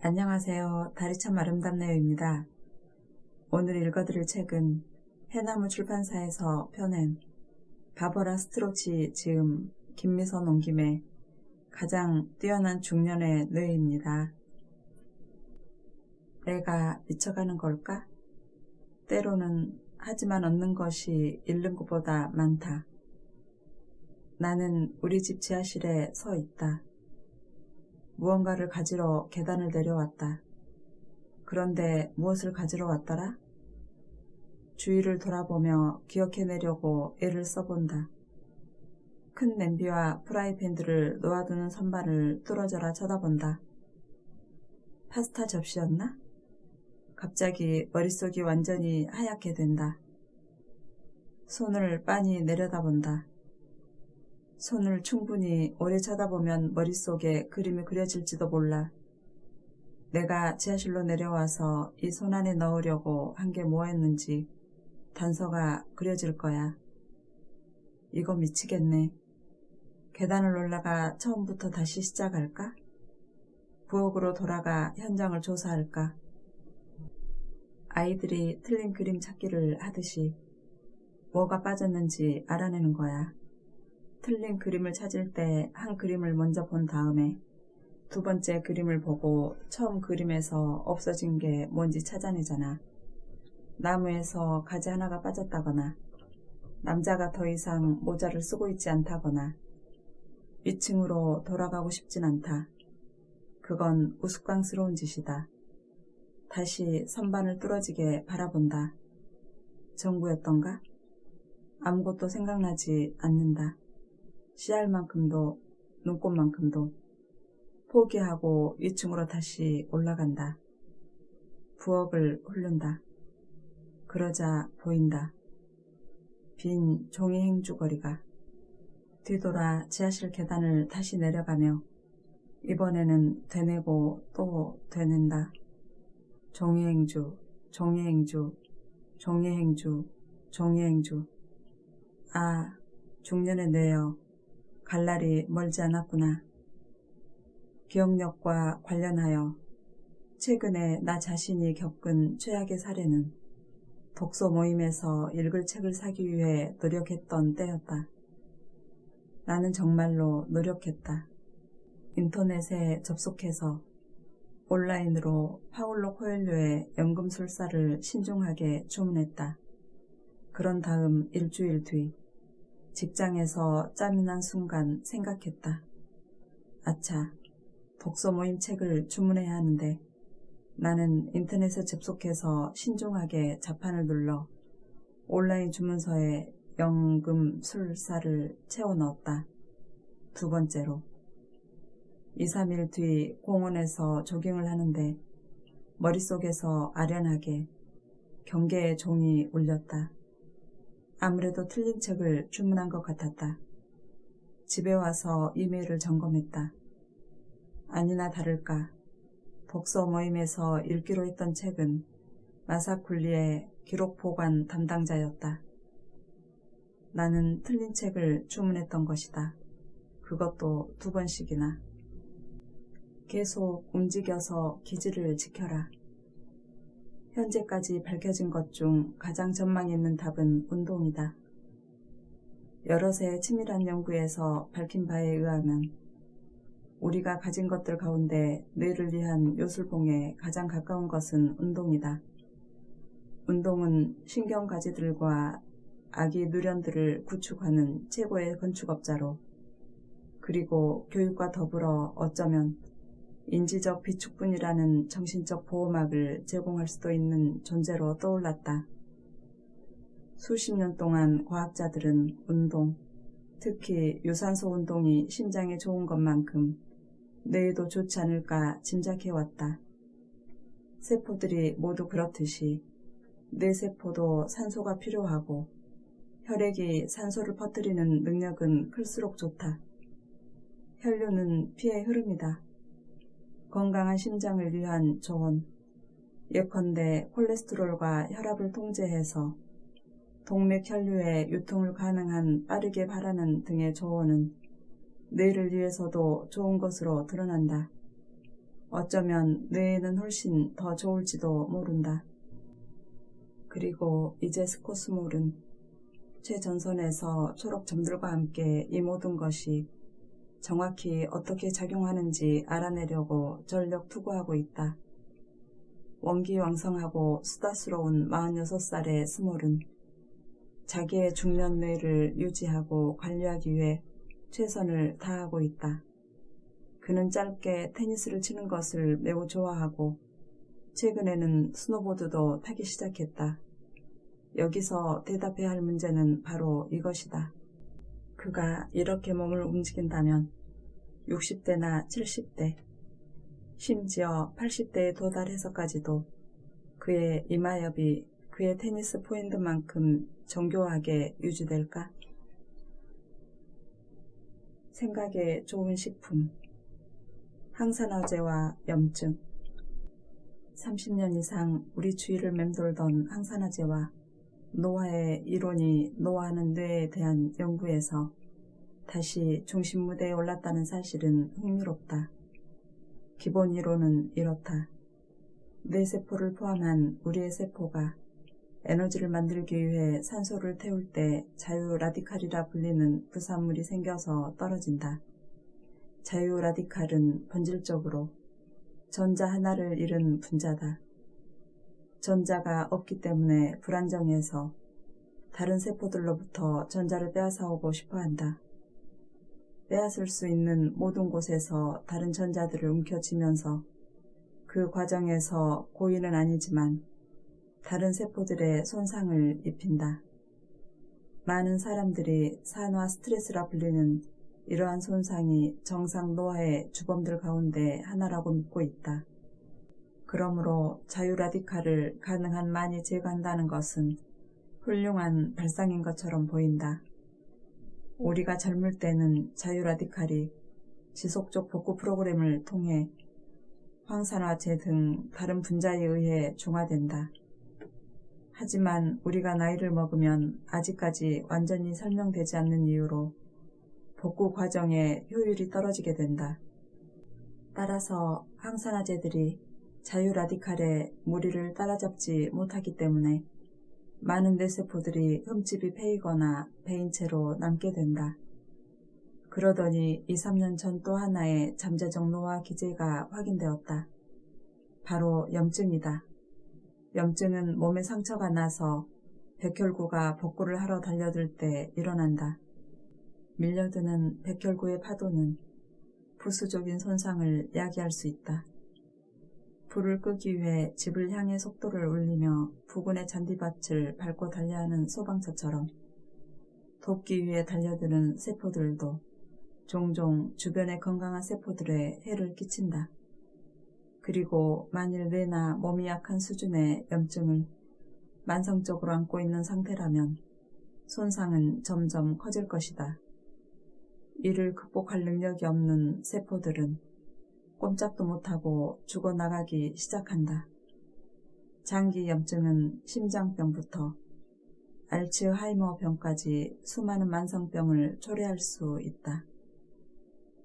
안녕하세요. 달이 참 아름답네요입니다. 오늘 읽어드릴 책은 해나무 출판사에서 펴낸 바버라 스트로치 지음 김미선 옮김의 가장 뛰어난 중년의 뇌입니다. 내가 미쳐가는 걸까? 때로는 하지만 얻는 것이 잃는 것보다 많다. 나는 우리 집 지하실에 서 있다. 무언가를 가지러 계단을 내려왔다. 그런데 무엇을 가지러 왔더라? 주위를 돌아보며 기억해내려고 애를 써본다. 큰 냄비와 프라이팬들을 놓아두는 선반을 뚫어져라 쳐다본다. 파스타 접시였나? 갑자기 머릿속이 완전히 하얗게 된다. 손을 빤히 내려다본다. 손을 충분히 오래 쳐다보면 머릿속에 그림이 그려질지도 몰라. 내가 지하실로 내려와서 이 손 안에 넣으려고 한 게 뭐였는지 단서가 그려질 거야. 이거 미치겠네. 계단을 올라가 처음부터 다시 시작할까? 부엌으로 돌아가 현장을 조사할까? 아이들이 틀린 그림 찾기를 하듯이 뭐가 빠졌는지 알아내는 거야. 틀린 그림을 찾을 때 한 그림을 먼저 본 다음에 두 번째 그림을 보고 처음 그림에서 없어진 게 뭔지 찾아내잖아. 나무에서 가지 하나가 빠졌다거나 남자가 더 이상 모자를 쓰고 있지 않다거나 위층으로 돌아가고 싶진 않다. 그건 우스꽝스러운 짓이다. 다시 선반을 뚫어지게 바라본다. 정부였던가? 아무것도 생각나지 않는다. 씨알만큼도 눈꽃만큼도 포기하고 위층으로 다시 올라간다. 부엌을 훑는다. 그러자 보인다. 빈 종이 행주거리가 뒤돌아 지하실 계단을 다시 내려가며 이번에는 되내고 또 되낸다. 종이 행주, 종이 행주, 종이 행주, 종이 행주. 아, 중년의 뇌여. 갈 날이 멀지 않았구나. 기억력과 관련하여 최근에 나 자신이 겪은 최악의 사례는 독서 모임에서 읽을 책을 사기 위해 노력했던 때였다. 나는 정말로 노력했다. 인터넷에 접속해서 온라인으로 파울로 코엘료의 연금술사를 신중하게 주문했다. 그런 다음 일주일 뒤 직장에서 난 순간 생각했다. 아차, 독서 모임 책을 주문해야 하는데 나는 인터넷에 접속해서 신중하게 자판을 눌러 온라인 주문서에 연금 술사를 채워 넣었다. 두 번째로 2, 3일 뒤 공원에서 조깅을 하는데 머릿속에서 아련하게 경계의 종이 울렸다. 아무래도 틀린 책을 주문한 것 같았다. 집에 와서 이메일을 점검했다. 아니나 다를까 독서 모임에서 읽기로 했던 책은 마사쿨리의 기록 보관 담당자였다. 나는 틀린 책을 주문했던 것이다. 그것도 두 번씩이나. 계속 움직여서 기지를 지켜라. 현재까지 밝혀진 것 중 가장 전망 있는 답은 운동이다. 여럿의 치밀한 연구에서 밝힌 바에 의하면 우리가 가진 것들 가운데 뇌를 위한 요술봉에 가장 가까운 것은 운동이다. 운동은 신경가지들과 아기 누련들을 구축하는 최고의 건축업자로 그리고 교육과 더불어 어쩌면 인지적 비축분이라는 정신적 보호막을 제공할 수도 있는 존재로 떠올랐다. 수십 년 동안 과학자들은 운동, 특히 유산소 운동이 심장에 좋은 것만큼 뇌에도 좋지 않을까 짐작해왔다. 세포들이 모두 그렇듯이 뇌세포도 산소가 필요하고 혈액이 산소를 퍼뜨리는 능력은 클수록 좋다. 혈류는 피의 흐름이다. 건강한 심장을 위한 조언, 예컨대 콜레스테롤과 혈압을 통제해서 동맥 혈류의 유통을 가능한 빠르게 바라는 등의 조언은 뇌를 위해서도 좋은 것으로 드러난다. 어쩌면 뇌에는 훨씬 더 좋을지도 모른다. 그리고 이제 스코스몰은 최전선에서 초록 점들과 함께 이 모든 것이 정확히 어떻게 작용하는지 알아내려고 전력 투구하고 있다. 원기왕성하고 수다스러운 46살의 스몰은 자기의 중년 뇌를 유지하고 관리하기 위해 최선을 다하고 있다. 그는 짧게 테니스를 치는 것을 매우 좋아하고 최근에는 스노보드도 타기 시작했다. 여기서 대답해야 할 문제는 바로 이것이다. 그가 이렇게 몸을 움직인다면 60대나 70대, 심지어 80대에 도달해서까지도 그의 이마엽이 그의 테니스 포인트만큼 정교하게 유지될까? 생각에 좋은 식품 항산화제와 염증 30년 이상 우리 주위를 맴돌던 항산화제와 노화의 이론이 노화하는 뇌에 대한 연구에서 다시 중심 무대에 올랐다는 사실은 흥미롭다. 기본 이론은 이렇다. 뇌세포를 포함한 우리의 세포가 에너지를 만들기 위해 산소를 태울 때 자유 라디칼이라 불리는 부산물이 생겨서 떨어진다. 자유 라디칼은 본질적으로 전자 하나를 잃은 분자다. 전자가 없기 때문에 불안정해서 다른 세포들로부터 전자를 빼앗아오고 싶어 한다. 빼앗을 수 있는 모든 곳에서 다른 전자들을 움켜쥐면서 그 과정에서 고의는 아니지만 다른 세포들의 손상을 입힌다. 많은 사람들이 산화 스트레스라 불리는 이러한 손상이 정상 노화의 주범들 가운데 하나라고 믿고 있다. 그러므로 자유 라디칼을 가능한 많이 제거한다는 것은 훌륭한 발상인 것처럼 보인다. 우리가 젊을 때는 자유 라디칼이 지속적 복구 프로그램을 통해 황산화제 등 다른 분자에 의해 중화된다. 하지만 우리가 나이를 먹으면 아직까지 완전히 설명되지 않는 이유로 복구 과정의 효율이 떨어지게 된다. 따라서 항산화제들이 자유 라디칼의 무리를 따라잡지 못하기 때문에 많은 뇌세포들이 흠집이 패이거나 베인 채로 남게 된다. 그러더니 2, 3년 전 또 하나의 잠재적 노화 기제가 확인되었다. 바로 염증이다. 염증은 몸에 상처가 나서 백혈구가 복구를 하러 달려들 때 일어난다. 밀려드는 백혈구의 파도는 부수적인 손상을 야기할 수 있다. 불을 끄기 위해 집을 향해 속도를 올리며 부근의 잔디밭을 밟고 달려하는 소방차처럼 돕기 위해 달려드는 세포들도 종종 주변의 건강한 세포들에 해를 끼친다. 그리고 만일 뇌나 몸이 약한 수준의 염증을 만성적으로 안고 있는 상태라면 손상은 점점 커질 것이다. 이를 극복할 능력이 없는 세포들은 꼼짝도 못하고 죽어나가기 시작한다. 장기 염증은 심장병부터 알츠하이머 병까지 수많은 만성병을 초래할 수 있다.